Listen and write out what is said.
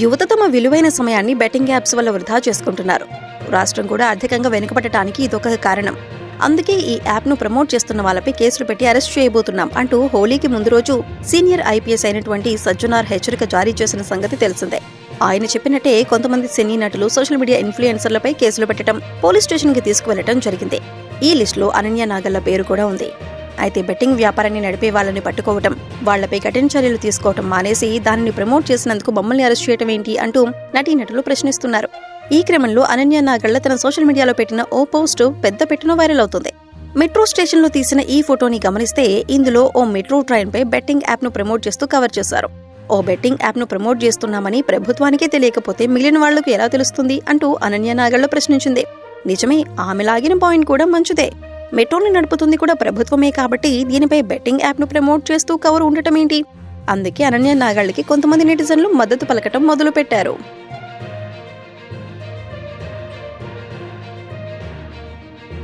యువత తమ విలువైన సమయాన్ని బెట్టింగ్ యాప్స్ వల్ల వృధా చేసుకుంటున్నారు. రాష్ట్రం కూడా ఆర్థికంగా వెనుకబడటానికి ఇదొక కారణం. అందుకే ఈ యాప్ను ప్రమోట్ చేస్తున్న వాళ్ళపై కేసులు పెట్టి అరెస్ట్ చేయబోతున్నాం అంటూ హోలీకి ముందు రోజు సీనియర్ ఐపీఎస్ అయినటువంటి సజ్జనార్ హెచ్చరిక జారీ చేసిన సంగతి తెలిసిందే. ఆయన చెప్పినట్టే కొంతమంది సినీ నటులు సోషల్ మీడియా ఇన్ఫ్లుయెన్సర్లపై కేసులు పెట్టడం పోలీస్ స్టేషన్కి తీసుకువెళ్ళడం జరిగింది. ఈ లిస్టులో అనన్య నాగల్ల పేరు కూడా ఉంది. అయితే బెట్టింగ్ వ్యాపారాన్ని నడిపే వాళ్ళని పట్టుకోవటం వాళ్ళపై కఠిన చర్యలు తీసుకోవటం మానేసి దానిని ప్రమోట్ చేసినందుకు మమ్మల్ని అరెస్ట్ చేయటం ఏంటి అంటూ నటీనటులు ప్రశ్నిస్తున్నారు. ఈ క్రమంలో అనన్య నాగళ్ళ తన సోషల్ మీడియాలో పెట్టిన ఓ పోస్టు పెద్ద పెట్టున వైరల్ అవుతుంది. మెట్రో స్టేషన్లో తీసిన ఈ ఫోటోని గమనిస్తే ఇందులో ఓ మెట్రో ట్రైన్పై బెట్టింగ్ యాప్ను ప్రమోట్ చేస్తూ కవర్ చేశారు. ఓ బెట్టింగ్ యాప్ను ప్రమోట్ చేస్తున్నామని ప్రభుత్వానికే తెలియకపోతే మిగిలిన వాళ్ళకు ఎలా తెలుస్తుంది అంటూ అనన్య నాగళ్ళ ప్రశ్నించింది. నిజమే ఆమె లాగిన పాయింట్ కూడా మంచిదే. మెట్రోని నడుపుతుంది కూడా ప్రభుత్వమే కాబట్టి దీనిపై బెట్టింగ్ యాప్ను ప్రమోట్ చేస్తూ కవర్ ఉండటం ఏంటి? అందుకే అనన్య నాగళ్ళకి కొంతమంది నెటిజన్లు మద్దతు పలకటం మొదలుపెట్టారు.